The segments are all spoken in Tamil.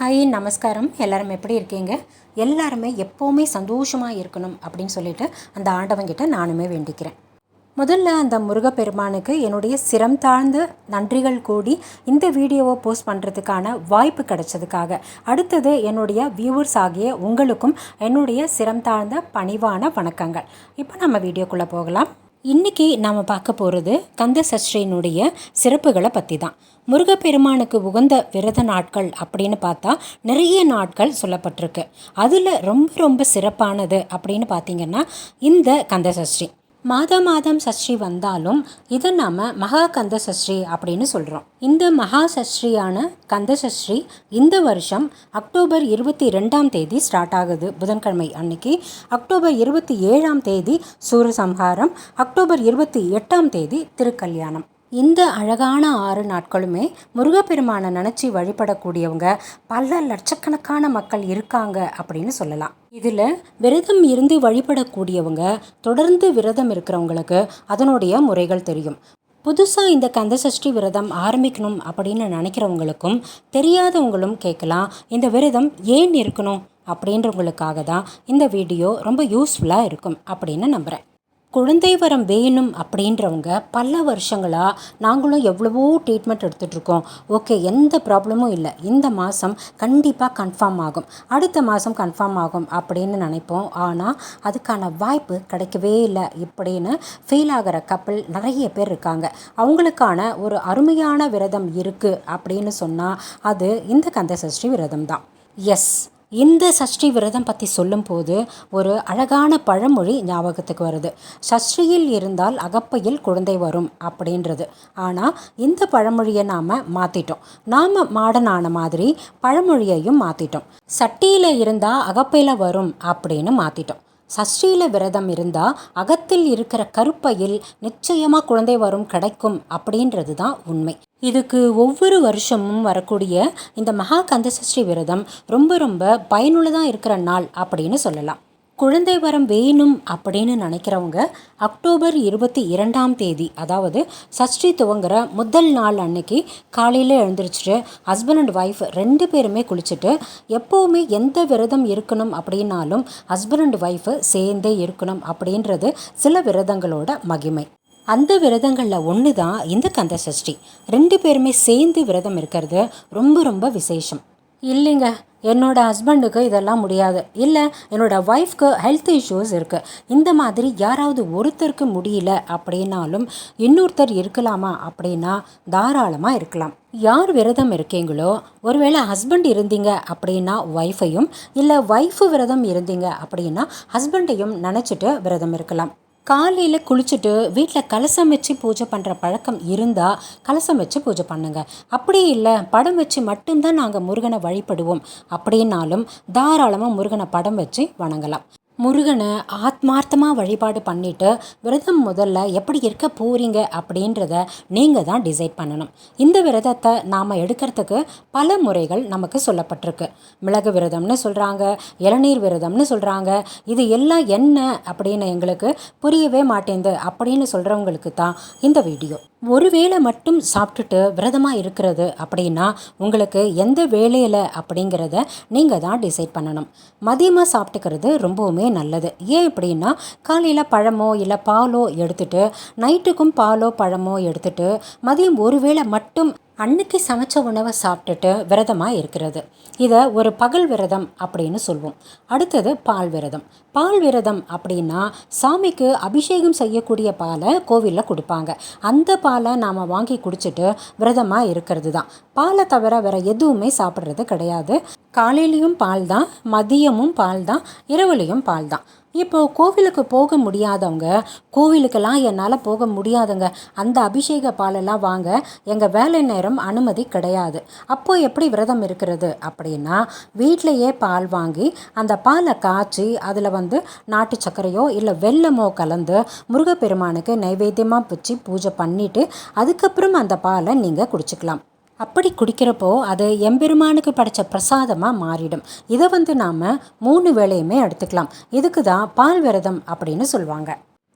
ஹாய் நமஸ்காரம். எல்லாரும் எப்படி இருக்கீங்க? எல்லாருமே எப்போவுமே சந்தோஷமாக இருக்கணும் அப்படின்னு சொல்லிட்டு அந்த ஆண்டவங்கிட்ட நானுமே வேண்டிக்கிறேன். முதல்ல அந்த முருகப்பெருமானுக்கு என்னுடைய சிரம் தாழ்ந்த நன்றிகள் கூடி இந்த வீடியோவை போஸ்ட் பண்ணுறதுக்கான வாய்ப்பு கிடைச்சதுக்காக. அடுத்தது என்னுடைய வியூவர்ஸ் ஆகிய உங்களுக்கும் என்னுடைய சிரம் தாழ்ந்த பணிவான வணக்கங்கள். இப்போ நம்ம வீடியோக்குள்ளே போகலாம். இன்னைக்கு நாம் பார்க்க போகிறது கந்த சஷ்டியினுடைய சிறப்புகளை பற்றி தான் முருகப்பெருமானுக்கு உகந்த விரத நாட்கள் அப்படின்னு பார்த்தா நிறைய நாட்கள் சொல்லப்பட்டிருக்கு. அதில் ரொம்ப ரொம்ப சிறப்பானது அப்படின்னு பார்த்தீங்கன்னா இந்த கந்த சஷ்டி. மாதா மாதம் சஷ்டி வந்தாலும் இதை நாம் மகா கந்த சஷ்டி அப்படின்னு சொல்கிறோம் இந்த மகா சஷ்டியான கந்த சஷ்டி இந்த வருஷம் அக்டோபர் இருபத்தி ரெண்டாம் தேதி ஸ்டார்ட் ஆகுது. புதன்கிழமை அன்னைக்கு அக்டோபர் இருபத்தி ஏழாம் தேதி சூரசம்ஹாரம் அக்டோபர் இருபத்தி எட்டாம் தேதி திருக்கல்யாணம். இந்த அழகான ஆறு நாட்களுமே முருகப்பெருமானை நினச்சி வழிபடக்கூடியவங்க பல லட்சக்கணக்கான மக்கள் இருக்காங்க அப்படின்னு சொல்லலாம். இதில் விரதம் இருந்து வழிபடக்கூடியவங்க தொடர்ந்து விரதம் இருக்கிறவங்களுக்கு அதனுடைய முறைகள் தெரியும். புதுசாக இந்த கந்தசஷ்டி விரதம் ஆரம்பிக்கணும் அப்படின்னு நினைக்கிறவங்களுக்கும் தெரியாதவங்களும் கேட்கலாம் இந்த விரதம் ஏன் இருக்கணும் அப்படின்றவங்களுக்காக தான் இந்த வீடியோ ரொம்ப யூஸ்ஃபுல்லாக இருக்கும் அப்படின்னு நம்புகிறேன் குழந்தை வரம் வேணும் அப்படின்றவங்க பல வருஷங்களாக நாங்களும் எவ்வளவோ ட்ரீட்மெண்ட் எடுத்துகிட்ருக்கோம் ஓகே எந்த ப்ராப்ளமும் இல்லை. இந்த மாதம் கண்டிப்பாக கன்ஃபார்ம் ஆகும். அடுத்த மாதம் கன்ஃபார்ம் ஆகும் அப்படின்னு நினைப்போம். ஆனால் அதுக்கான வாய்ப்பு கிடைக்கவே இல்லை இப்படின்னு ஃபீல் ஆகிற கப்பல் நிறைய பேர் இருக்காங்க. அவங்களுக்கான ஒரு அருமையான விரதம் இருக்குது அப்படின்னு சொன்னால் அது இந்த கந்தசஷ்டி விரதம் தான் எஸ் இந்த சஷ்டி விரதம் பற்றி சொல்லும்போது ஒரு அழகான பழமொழி ஞாபகத்துக்கு வருது. சஷ்டியில் இருந்தால் அகப்பையில் குழந்தை வரும் அப்படின்றது. ஆனால் இந்த பழமொழியை நாம் மாற்றிட்டோம் நாம் மாடனான மாதிரி பழமொழியையும் மாற்றிட்டோம் சட்டியில் இருந்தால் அகப்பையில் வரும் அப்படின்னு மாற்றிட்டோம் சஷ்டியில் விரதம் இருந்தால் அகத்தில் இருக்கிற கருப்பையில் நிச்சயமாக குழந்தை வரும் கிடைக்கும் அப்படின்றது தான் உண்மை. இதுக்கு ஒவ்வொரு வருஷமும் வரக்கூடிய இந்த மகா கந்தசஷ்டி விரதம் ரொம்ப ரொம்ப பயனுள்ளதாக இருக்கிற நாள் அப்படின்னு சொல்லலாம். குழந்தை வரம் வேணும் அப்படின்னு நினைக்கிறவங்க அக்டோபர் இருபத்தி இரண்டாம் தேதி அதாவது சஷ்டி துவங்குற முதல் நாள் அன்னைக்கு காலையில் எழுந்திரிச்சிட்டு ஹஸ்பண்ட் அண்ட் ஒய்ஃப் ரெண்டு பேருமே குளிச்சுட்டு எப்போவுமே எந்த விரதம் இருக்கணும் அப்படின்னாலும் ஹஸ்பண்ட் அண்ட் ஒய்ஃபு சேர்ந்தே இருக்கணும் அப்படின்றது சில விரதங்களோட மகிமை. அந்த விரதங்களில் ஒன்று தான் இந்த கந்த சஷ்டி. ரெண்டு பேருமே சேர்ந்து விரதம் இருக்கிறது ரொம்ப ரொம்ப விசேஷம். இல்லைங்க என்னோட ஹஸ்பண்டுக்கு இதெல்லாம் முடியாது. இல்லை என்னோட ஒய்ஃப்க்கு ஹெல்த் இஷ்யூஸ் இருக்குது இந்த மாதிரி யாராவது ஒருத்தருக்கு முடியல அப்படின்னாலும் இன்னொருத்தர் இருக்கலாமா அப்படின்னா தாராளமாக இருக்கலாம். யார் விரதம் இருக்கீங்களோ ஒருவேளை ஹஸ்பண்ட் இருந்தீங்க அப்படின்னா ஒய்ஃபையும் இல்லை ஒய்ஃபு விரதம் இருந்தீங்க அப்படின்னா ஹஸ்பண்டையும் நினச்சிட்டு விரதம் இருக்கலாம். காலையில் குளிச்சுட்டு வீட்டில் கலசம் வச்சு பூஜை பண்ணுற பழக்கம் இருந்தால் கலசம் வச்சு பூஜை பண்ணுங்கள் அப்படி இல்லை படம் வச்சு மட்டும்தான் நாங்கள் முருகனை வழிபடுவோம். அப்படின்னாலும் தாராளமாக முருகனை படம் வச்சு வணங்கலாம். முருகனை ஆத்மார்த்தமாக வழிபாடு பண்ணிவிட்டு விரதம் முதல்ல எப்படி இருக்க போகிறீங்க அப்படின்றத நீங்கள் தான் டிசைட் பண்ணணும். இந்த விரதத்தை நாம் எடுக்கிறதுக்கு பல முறைகள் நமக்கு சொல்லப்பட்டிருக்கு. மிளகு விரதம்னு சொல்கிறாங்க இளநீர் விரதம்னு சொல்கிறாங்க இது எல்லாம் என்ன அப்படின்னு எங்களுக்கு புரியவே மாட்டேங்குது அப்படின்னு சொல்கிறவங்களுக்கு தான் இந்த வீடியோ. ஒரு வேளை மட்டும் சாப்பிட்டுட்டு விரதமாக இருக்கிறது அப்படின்னா உங்களுக்கு எந்த வேலையில் அப்படிங்கிறத நீங்கள் தான் டிசைட் பண்ணணும். மதியமாக சாப்பிட்டுக்கிறது ரொம்பவுமே நல்லது. ஏன் அப்படின்னா காலையில் பழமோ இல்லை பாலோ எடுத்துட்டு நைட்டுக்கும் பாலோ பழமோ எடுத்துட்டு மதியம் ஒரு வேளை மட்டும் அன்னைக்கு சமைச்ச உணவை சாப்பிட்டுட்டு விரதமாக இருக்கிறது. இதை ஒரு பகல் விரதம் அப்படின்னு சொல்வோம். அடுத்தது பால் விரதம். பால் விரதம் அப்படின்னா சாமிக்கு அபிஷேகம் செய்யக்கூடிய பாலை கோவிலில் கொடுப்பாங்க. அந்த பாலை நாம் வாங்கி குடிச்சிட்டு விரதமாக இருக்கிறது தான் பாலை தவிர வேறு எதுவுமே சாப்பிட்றது கிடையாது. காலையிலையும் பால் தான் மதியமும் பால் தான் இரவுலேயும் பால் தான் இப்போது கோவிலுக்கு போக முடியாதவங்க கோவிலுக்கெல்லாம் என்னால் போக முடியாதுங்க. அந்த அபிஷேக பாலெல்லாம் வாங்க எங்கள் வேலை நேரம் அனுமதி கிடையாது. அப்போது எப்படி விரதம் இருக்கிறது அப்படின்னா வீட்டிலையே பால் வாங்கி அந்த பாலை காய்ச்சி அதில் வந்து நாட்டு சர்க்கரையோ இல்லை வெள்ளமோ கலந்து முருகப்பெருமானுக்கு நைவேத்தியமாக பிச்சு பூஜை பண்ணிவிட்டு அதுக்கப்புறம் அந்த பாலை நீங்கள் குடிச்சிக்கலாம். அப்படி குடிக்கிறப்போ அது எம்பெருமானுக்கு படைச்ச பிரசாதமாக மாறிடும். இதை வந்து நாம் மூணு வேளையுமே எடுத்துக்கலாம். இதுக்கு தான் பால் விரதம் அப்படின்னு சொல்லுவாங்க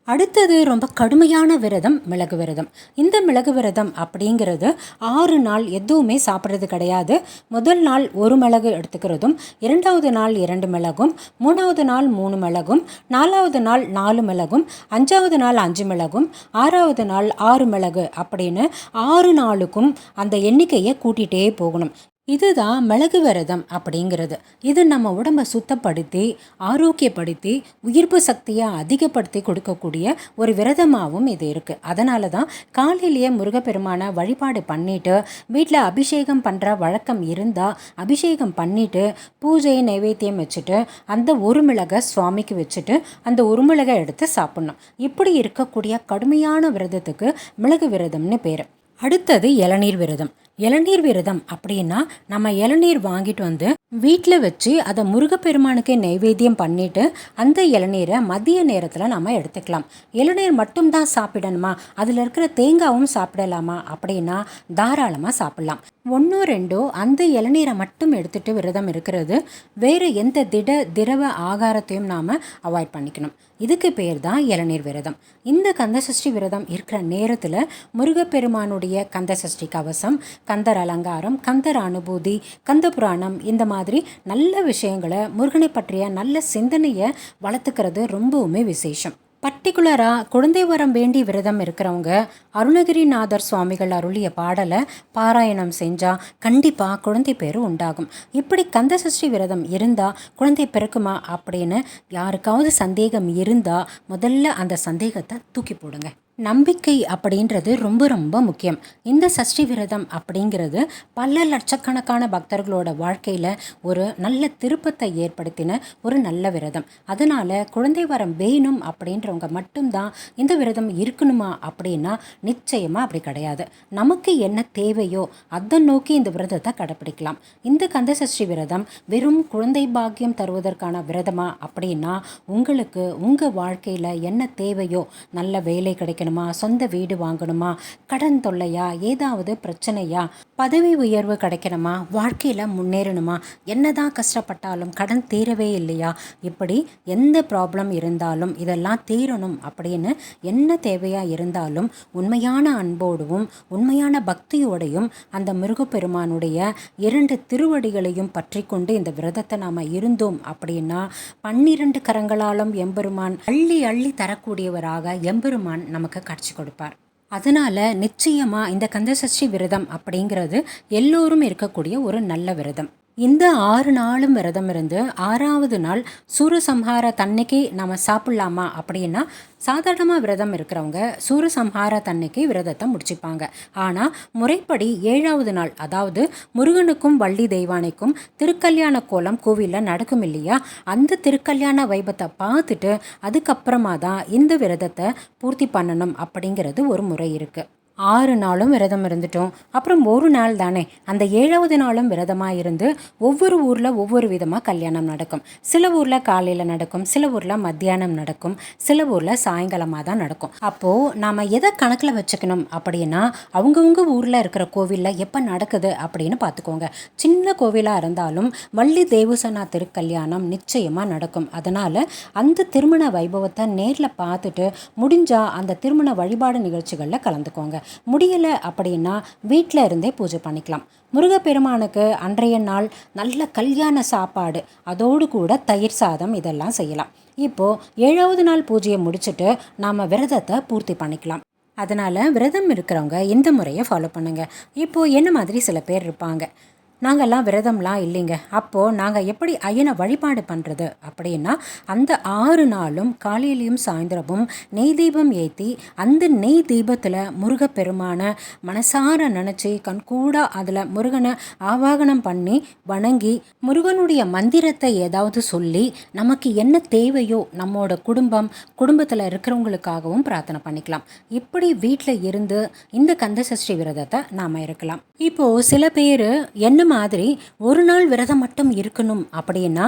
அடுத்தது ரொம்ப கடுமையான விரதம் மிளகு விரதம். இந்த மிளகு விரதம் அப்படிங்கிறது ஆறு நாள் எதுவுமே சாப்பிட்றது கிடையாது. முதல் நாள் ஒரு மிளகு எடுத்துக்கிறதும் இரண்டாவது நாள் இரண்டு மிளகும் மூணாவது நாள் மூணு மிளகும் நாலாவது நாள் நாலு மிளகும் அஞ்சாவது நாள் அஞ்சு மிளகும் ஆறாவது நாள் ஆறு மிளகு அப்படின்னு ஆறு நாளுக்கும் அந்த எண்ணிக்கையை கூட்டிகிட்டே போகணும். இதுதான் மிளகு விரதம் அப்படிங்கிறது. இது நம்ம உடம்பை சுத்தப்படுத்தி ஆரோக்கியப்படுத்தி உயிர்ப்பு சக்தியை அதிகப்படுத்தி கொடுக்கக்கூடிய ஒரு விரதமாகவும் இது இருக்குது அதனால தான் காலையிலேயே முருகப்பெருமான வழிபாடு பண்ணிவிட்டு வீட்டில் அபிஷேகம் பண்ணுற வழக்கம் இருந்தால் அபிஷேகம் பண்ணிவிட்டு பூஜை நைவேத்தியம் வச்சுட்டு அந்த ஒரு மிளகை சுவாமிக்கு வச்சுட்டு அந்த ஒரு மிளகை எடுத்து சாப்பிட்ணும். இப்படி இருக்கக்கூடிய கடுமையான விரதத்துக்கு மிளகு விரதம்னு பேர். அடுத்தது இளநீர் விரதம். இளநீர் விரதம் அப்படின்னா நம்ம இளநீர் வாங்கிட்டு வந்து வீட்டில் வச்சு அதை முருகப்பெருமானுக்கு நைவேத்தியம் பண்ணிட்டு அந்த இளநீரை மதிய நேரத்தில் நம்ம எடுத்துக்கலாம். இளநீர் மட்டும்தான் சாப்பிடணுமா? அதில் இருக்கிற தேங்காவும் சாப்பிடலாமா? அப்படின்னா தாராளமாக சாப்பிடலாம். ஒன்றோ ரெண்டோ அந்த இளநீரை மட்டும் எடுத்துட்டு விரதம் இருக்கிறது. வேறு எந்த திட திரவ ஆகாரத்தையும் நாம் அவாய்ட் பண்ணிக்கணும். இதுக்கு பேர் தான் இளநீர் விரதம். இந்த கந்தசஷ்டி விரதம் இருக்கிற நேரத்தில் முருகப்பெருமானுடைய கந்தசஷ்டி கவசம் கந்தர் அலங்காரம் கந்தர் அனுபூதி கந்த புராணம் இந்த மாதிரி நல்ல விஷயங்களை முருகனை பற்றிய நல்ல சிந்தனையை வளர்த்துக்கிறது ரொம்பவுமே விசேஷம். பர்டிகுலராக குழந்தை வரம் வேண்டி விரதம் இருக்கிறவங்க அருணகிரிநாதர் சுவாமிகள் அருளிய பாடலை பாராயணம் செஞ்சால் கண்டிப்பாக குழந்தை பேரு உண்டாகும். இப்படி கந்த சஷ்டி விரதம் இருந்தால் குழந்தை பிறக்குமா அப்படின்னு யாருக்காவது சந்தேகம் இருந்தால் முதல்ல அந்த சந்தேகத்தை தூக்கி போடுங்க. நம்பிக்கை அப்படின்றது ரொம்ப ரொம்ப முக்கியம். இந்த சஷ்டி விரதம் அப்படிங்கிறது பல லட்சக்கணக்கான பக்தர்களோட வாழ்க்கையில் ஒரு நல்ல திருப்பத்தை ஏற்படுத்தின ஒரு நல்ல விரதம். அதனால் குழந்தை வரம் வேணும் அப்படின்றவங்க மட்டும்தான் இந்த விரதம் இருக்கணுமா அப்படின்னா நிச்சயமாக அப்படி கிடையாது. நமக்கு என்ன தேவையோ அதை நோக்கி இந்த விரதத்தை கடைப்பிடிக்கலாம். இந்த கந்த சஷ்டி விரதம் வெறும் குழந்தை பாக்கியம் தருவதற்கான விரதமா அப்படின்னா உங்களுக்கு உங்கள் வாழ்க்கையில் என்ன தேவையோ நல்ல வேலை கிடைக்க கிடைக்கணுமா சொந்த வீடு வாங்கணுமா? கடன் தொல்லையா? ஏதாவது பிரச்சனையா? பதவி உயர்வு கிடைக்கணுமா? வாழ்க்கையில் முன்னேறணுமா? என்னதான் கஷ்டப்பட்டாலும் கடன் தீரவே இல்லையா? இப்படி எந்த ப்ராப்ளம் இருந்தாலும் இதெல்லாம் தீரணும் அப்படின்னு என்ன தேவையாக இருந்தாலும் உண்மையான அன்போடவும் உண்மையான பக்தியோடையும் அந்த முருகப்பெருமானுடைய இரண்டு திருவடிகளையும் பற்றி கொண்டு இந்த விரதத்தை நாம் இருந்தோம் அப்படின்னா பன்னிரண்டு கரங்களாலும் எம்பெருமான் அள்ளி அள்ளி தரக்கூடியவராக எம்பெருமான் நமக்கு நமக்கு காட்சி கொடுப்பார். அதனால் நிச்சயமாக இந்த கந்தசஷ்டி விரதம் அப்படிங்கிறது எல்லோரும் இருக்கக்கூடிய ஒரு நல்ல விரதம். இந்த ஆறு நாளும் விரதம் இருந்து ஆறாவது நாள் சூரசம்ஹார தன்னைக்கு நம்ம சாப்பிட்லாமா அப்படின்னா சாதாரணமாக விரதம் இருக்கிறவங்க சூரசம்ஹார தன்னைக்கு விரதத்தை முடிச்சுப்பாங்க. ஆனால் முறைப்படி ஏழாவது நாள் அதாவது முருகனுக்கும் வள்ளி தெய்வானைக்கும் திருக்கல்யாண கோலம் கோவிலில் நடக்கும் இல்லையா? அந்த திருக்கல்யாண வைபத்தை பார்த்துட்டு அதுக்கப்புறமா தான் இந்த விரதத்தை பூர்த்தி பண்ணணும் அப்படிங்கிறது ஒரு முறை இருக்குது ஆறு நாளும் விரதம் இருந்துட்டோம். அப்புறம் ஒரு நாள் தானே. அந்த ஏழாவது நாளும் விரதமாக இருந்து ஒவ்வொரு ஊரில் ஒவ்வொரு விதமாக கல்யாணம் நடக்கும். சில ஊரில் காலையில் நடக்கும் சில ஊரில் மத்தியானம் நடக்கும் சில ஊரில் சாயங்காலமாக தான் நடக்கும். அப்போது நாம் எதை கணக்கில் வச்சுக்கணும் அப்படின்னா அவங்கவுங்க ஊரில் இருக்கிற கோவிலில் எப்போ நடக்குது அப்படின்னு பார்த்துக்கோங்க. சின்ன கோவிலாக இருந்தாலும் வள்ளி தேவசனா திருக்கல்யாணம் நிச்சயமாக நடக்கும். அதனால் அந்த திருமண வைபவத்தை நேரில் பார்த்துட்டு முடிஞ்சால் அந்த திருமண வழிபாடு நிகழ்ச்சிகளில் கலந்துக்கோங்க. முடியலை அப்படின்னா வீட்டில் இருந்தே பூஜை பண்ணிக்கலாம். முருகப்பெருமானுக்கு அன்றைய நாள் நல்ல கல்யாண சாப்பாடு அதோடு கூட தயிர் சாதம் இதெல்லாம் செய்யலாம். இப்போது ஏழாவது நாள் பூஜையை முடிச்சுட்டு நாம் விரதத்தை பூர்த்தி பண்ணிக்கலாம். அதனால் விரதம் இருக்கிறவங்க இந்த முறையை ஃபாலோ பண்ணுங்கள் இப்போது என்ன மாதிரி சில பேர் இருப்பாங்க? நாங்கள்லாம் விரதம்லாம் இல்லைங்க. அப்போது நாங்கள் எப்படி ஐயனை வழிபாடு பண்ணுறது அப்படின்னா அந்த ஆறு நாளும் காலையிலையும் சாயந்தரமும் நெய் தீபம் ஏற்றி அந்த நெய் தீபத்தில் முருகப்பெருமான மனசார நினச்சி கண்கூடாக அதில் முருகனை ஆவாகனம் பண்ணி வணங்கி முருகனுடைய மந்திரத்தை ஏதாவது சொல்லி நமக்கு என்ன தேவையோ நம்மோட குடும்பம் குடும்பத்தில் இருக்கிறவங்களுக்காகவும் பிரார்த்தனை பண்ணிக்கலாம். இப்படி வீட்டில் இருந்து இந்த கந்தசஷ்டி விரதத்தை நாம் இருக்கலாம். இப்போது சில பேர் என்ன மாதிரி ஒரு நாள் விரதம் மட்டும் இருக்கணும். அப்படின்னா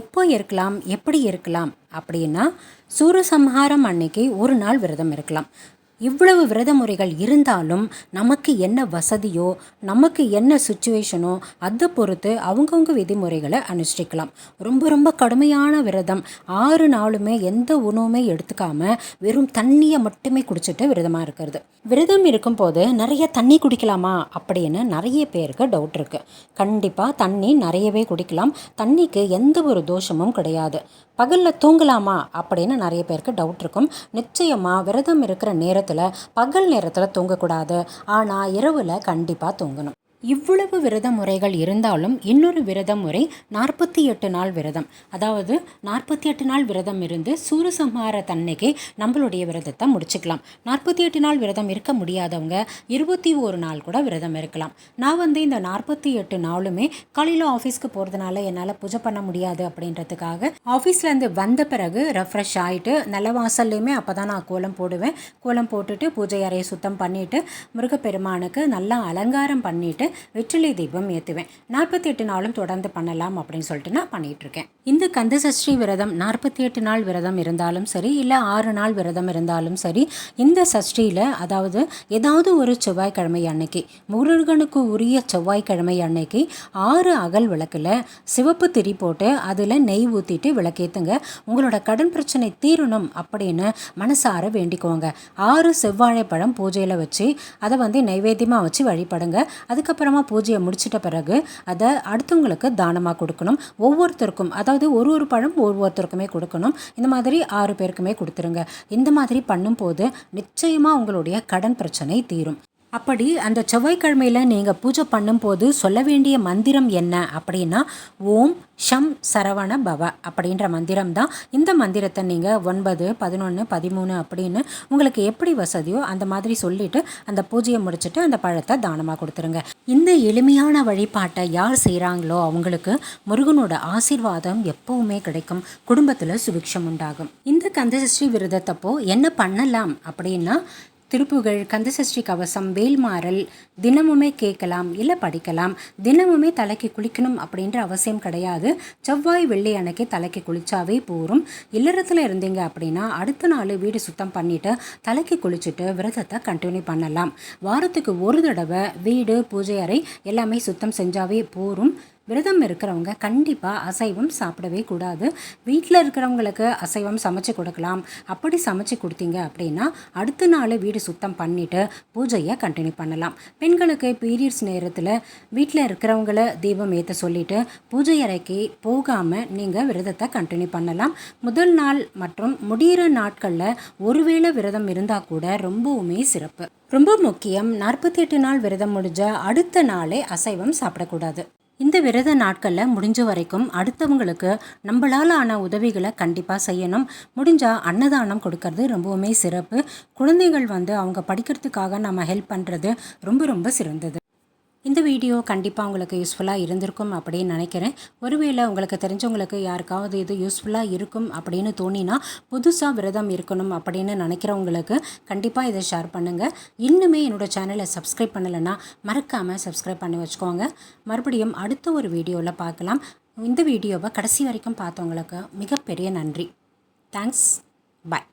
எப்போ இருக்கலாம் எப்படி இருக்கலாம்? அப்படின்னா சூரசம்ஹாரம் அன்னைக்கு ஒரு நாள் விரதம் இருக்கலாம். இவ்வளவு விரத முறைகள் இருந்தாலும் நமக்கு என்ன வசதியோ நமக்கு என்ன சுச்சுவேஷனோ அதை பொறுத்து அவங்கவுங்க விதிமுறைகளை அனுஷ்டிக்கலாம். ரொம்ப ரொம்ப கடுமையான விரதம். ஆறு நாளுமே எந்த உணவுமே எடுத்துக்காம வெறும் தண்ணியை மட்டுமே குடிச்சிட்டு விரதமாக இருக்கிறது. விரதம் இருக்கும்போது நிறைய தண்ணி குடிக்கலாமா? அப்படின்னு நிறைய பேருக்கு டவுட் இருக்குது கண்டிப்பாக தண்ணி நிறையவே குடிக்கலாம். தண்ணிக்கு எந்த ஒரு தோஷமும் கிடையாது. பகலில் தூங்கலாமா? அப்படின்னு நிறைய பேருக்கு டவுட் இருக்கும். நிச்சயமாக விரதம் இருக்கிற நேரத்தில் பகல் நேரத்தில் தூங்கக்கூடாது. ஆனால் இரவில் கண்டிப்பாக தூங்கணும். இவ்வளவு விரத முறைகள் இருந்தாலும் இன்னொரு விரத முறை நாற்பத்தி எட்டு நாள் விரதம். அதாவது நாற்பத்தி எட்டு நாள் விரதம் இருந்து சூரசம்ஹார தன்னைக்கு நம்மளுடைய விரதத்தை முடிச்சுக்கலாம். நாற்பத்தி எட்டு நாள் விரதம் இருக்க முடியாதவங்க இருபத்தி ஒரு நாள் கூட விரதம் இருக்கலாம். நான் வந்து இந்த நாற்பத்தி எட்டு நாளுமே காலையில் ஆஃபீஸ்க்கு போகிறதுனால என்னால் பூஜை பண்ண முடியாது அப்படின்றதுக்காக ஆஃபீஸ்லேருந்து வந்த பிறகு ரெஃப்ரெஷ் ஆகிட்டு நல்ல வாசல்லையுமே அப்போ தான் நான் கோலம் போடுவேன். கோலம் போட்டுட்டு பூஜை அறையை சுத்தம் பண்ணிவிட்டு முருகப்பெருமானுக்கு நல்லா அலங்காரம் பண்ணிவிட்டு வெற்றிலை தீபம் ஏற்றுவேன் நாற்பத்தி எட்டு நாளும் தொடர்ந்து பண்ணலாம் அப்படின்னு சொல்லிட்டு நான் பண்ணிகிட்ருக்கேன் இந்த கந்த சஷ்டி விரதம் நாற்பத்தி எட்டு நாள் விரதம் இருந்தாலும் சரி இல்லை ஆறு நாள் விரதம் இருந்தாலும் சரி இந்த சஷ்டியில் அதாவது ஏதாவது ஒரு செவ்வாய்க்கிழமை அன்னைக்கு முருகனுக்கு உரிய செவ்வாய்க்கிழமை அன்னைக்கு ஆறு அகல் விளக்கில் சிவப்பு திரி போட்டு அதில் நெய் ஊற்றிட்டு விளக்கேற்றுங்க உங்களோட கடன் பிரச்சனை தீரணும் அப்படின்னு மனசார வேண்டிக்கோங்க. ஆறு செவ்வாழைப்பழம் பூஜையில் வச்சு அதை வந்து நைவேத்தியமாக வச்சு வழிபடுங்க. அதுக்கப்புறம் பூஜையை முடிச்சிட்ட பிறகு அதை அடுத்தவங்களுக்கு தானமாக கொடுக்கணும். ஒவ்வொருத்தருக்கும் அதாவது ஒரு ஒரு பழம் ஒவ்வொருத்தருக்குமே கொடுக்கணும். இந்த மாதிரி ஆறு பேருக்குமே கொடுத்துருங்க. இந்த மாதிரி பண்ணும்போது நிச்சயமாக உங்களுடைய கடன் பிரச்சனை தீரும். அப்படி அந்த செவ்வாய்க்கிழமையில் நீங்கள் பூஜை பண்ணும்போது சொல்ல வேண்டிய மந்திரம் என்ன அப்படின்னா ஓம் ஷம் சரவண பவ அப்படின்ற மந்திரம் தான். இந்த மந்திரத்தை நீங்கள் ஒன்பது பதினொன்று பதிமூணு அப்படின்னு உங்களுக்கு எப்படி வசதியோ அந்த மாதிரி சொல்லிட்டு அந்த பூஜையை முடிச்சுட்டு அந்த பழத்தை தானமாக கொடுத்துருங்க. இந்த எளிமையான வழிபாட்டை யார் செய்கிறாங்களோ அவங்களுக்கு முருகனோட ஆசீர்வாதம் எப்பவுமே கிடைக்கும். குடும்பத்தில் சுபிக்ஷம் உண்டாகும். இந்த கந்தசஷ்டி விரதத்தப்போ என்ன பண்ணலாம் அப்படின்னா திருப்புகழ் கந்தசஷ்டி கவசம் வேல்மாறல் தினமுமே கேட்கலாம் இல்லை படிக்கலாம். தினமுமே தலைக்கு குளிக்கணும் அப்படின்ற அவசியம் கிடையாது. செவ்வாய் வெள்ளி அன்னைக்கு தலைக்கு குளிச்சாவே போகும் இல்லறத்தில் இருந்தீங்க அப்படின்னா அடுத்த நாள் வீடு சுத்தம் பண்ணிவிட்டு தலைக்கு குளிச்சுட்டு விரதத்தை கண்டினியூ பண்ணலாம். வாரத்துக்கு ஒரு தடவை வீடு பூஜை அறை எல்லாமே சுத்தம் செஞ்சாவே போகும் விரதம் இருக்கிறவங்க கண்டிப்பாக அசைவம் சாப்பிடவே கூடாது. வீட்டில் இருக்கிறவங்களுக்கு அசைவம் சமைச்சு கொடுக்கலாம். அப்படி சமைச்சு கொடுத்தீங்க அப்படின்னா அடுத்த நாள் வீடு சுத்தம் பண்ணிவிட்டு பூஜையை கண்டினியூ பண்ணலாம். பெண்களுக்கு பீரியட்ஸ் நேரத்தில் வீட்டில் இருக்கிறவங்கள தீபம் ஏற்ற சொல்லிவிட்டு பூஜை அறைக்கு போகாமல் நீங்கள் விரதத்தை கண்டினியூ பண்ணலாம். முதல் நாள் மற்றும் முடிகிற நாட்களில் ஒருவேளை விரதம் இருந்தால் கூட ரொம்பவுமே சிறப்பு. ரொம்ப முக்கியம் நாற்பத்தி எட்டு நாள் விரதம் முடிஞ்ச அடுத்த நாளே அசைவம் சாப்பிடக்கூடாது. இந்த விரத நாட்களில் முடிஞ்ச வரைக்கும் அடுத்தவங்களுக்கு நம்மளால் ஆன உதவிகளை கண்டிப்பாக செய்யணும். முடிஞ்சால் அன்னதானம் கொடுக்கறது ரொம்பவுமே சிறப்பு. குழந்தைகள் வந்து அவங்க படிக்கிறதுக்காக நம்ம ஹெல்ப் பண்ணுறது ரொம்ப ரொம்ப சிறந்தது. இந்த வீடியோ கண்டிப்பாக உங்களுக்கு யூஸ்ஃபுல்லாக இருந்திருக்கும் அப்படின்னு நினைக்கிறேன். ஒருவேளை உங்களுக்கு தெரிஞ்சவங்களுக்கு யாருக்காவது இது யூஸ்ஃபுல்லாக இருக்கும் அப்படின்னு தோணினா புதுசாக விரதம் இருக்கணும் அப்படின்னு நினைக்கிறவங்களுக்கு கண்டிப்பாக இதை ஷேர் பண்ணுங்கள் இன்னுமே என்னோடய சேனலை சப்ஸ்கிரைப் பண்ணலைன்னா மறக்காமல் சப்ஸ்கிரைப் பண்ணி வச்சுக்கோங்க. மறுபடியும் அடுத்த ஒரு வீடியோவில் பார்க்கலாம். இந்த வீடியோவை கடைசி வரைக்கும் பார்த்தவங்களுக்கு மிகப்பெரிய நன்றி. Thanks bye